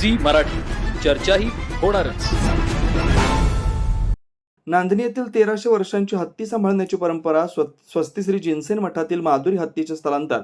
Zee Marathi. चर्चाही होणारच. नांदणी येथील तेराशे वर्षांची हत्ती सांभाळण्याची परंपरा स्व स्वस्तिश्री जिनसेन मठातील माधुरी हत्तीचे स्थलांतर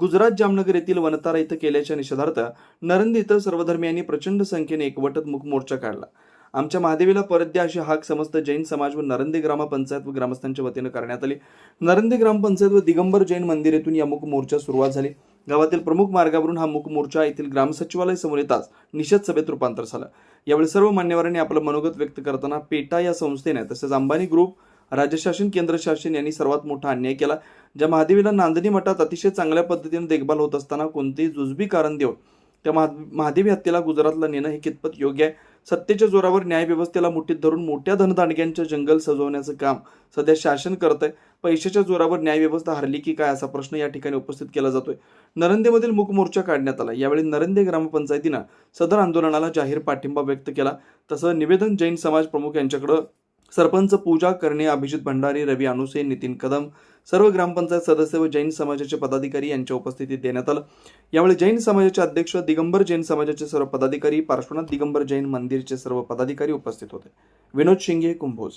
गुजरात जामनगर येथील वनतारा इथं केल्याच्या निषेधार्थ नरंद इथं सर्वधर्मियांनी प्रचंड संख्येने एकवटत मुख मोर्चा काढला. आमच्या महादेवीला परत द्या अशी हाक समस्त जैन समाज व नरंदी ग्रामपंचायत व ग्रामस्थांच्या वतीनं करण्यात आली. नरंदी ग्रामपंचायत व दिगंबर जैन मंदिर येथून या मुख मोर्चा सुरुवात झाली. गावातील प्रमुख मार्गावरून हा मुख मोर्चा येथील ग्रामसचिवालय समोर येताच निषेध सभेत रूपांतर झालं. यावेळी सर्व मान्यवरांनी आपलं मनोगत व्यक्त करताना पेटा या संस्थेने तसेच अंबानी ग्रुप राज्य शासन केंद्र शासन यांनी सर्वात मोठा अन्याय केला ज्या महादेवीला नांदणी मठात अतिशय चांगल्या पद्धतीने देखभाल होत असताना कोणतेही जुजबी कारण देऊन त्या महा महादेवी हत्येला गुजरातला नेणं हे कितपत योग्य आहे? सत्तेच्या जोरावर न्यायव्यवस्थेला मुठीत धरून मोठ्या धनदांडग्यांचे जंगल सजवण्याचं काम सध्या शासन करत आहे पैशाच्या जोरावर न्यायव्यवस्था हरली की काय असा प्रश्न या ठिकाणी उपस्थित केला जातोय. नरंदेमधील मूक मोर्चा काढण्यात आला. यावेळी नरंदे ग्रामपंचायतीनं सदर आंदोलनाला जाहीर पाठिंबा व्यक्त केला. तसं निवेदन जैन समाज प्रमुख यांच्याकडं सरपंच पूजा करणे अभिजित भंडारी रवी अनुसे नितीन कदम सर्व ग्रामपंचायत सदस्य व जैन समाजाचे पदाधिकारी यांच्या उपस्थितीत देण्यात आलं. यावेळी जैन समाजाचे अध्यक्ष दिगंबर जैन समाजाचे सर्व पदाधिकारी पार्श्वनाथ दिगंबर जैन मंदिरचे सर्व पदाधिकारी उपस्थित होते. विनोद शिंगे कुंभोज.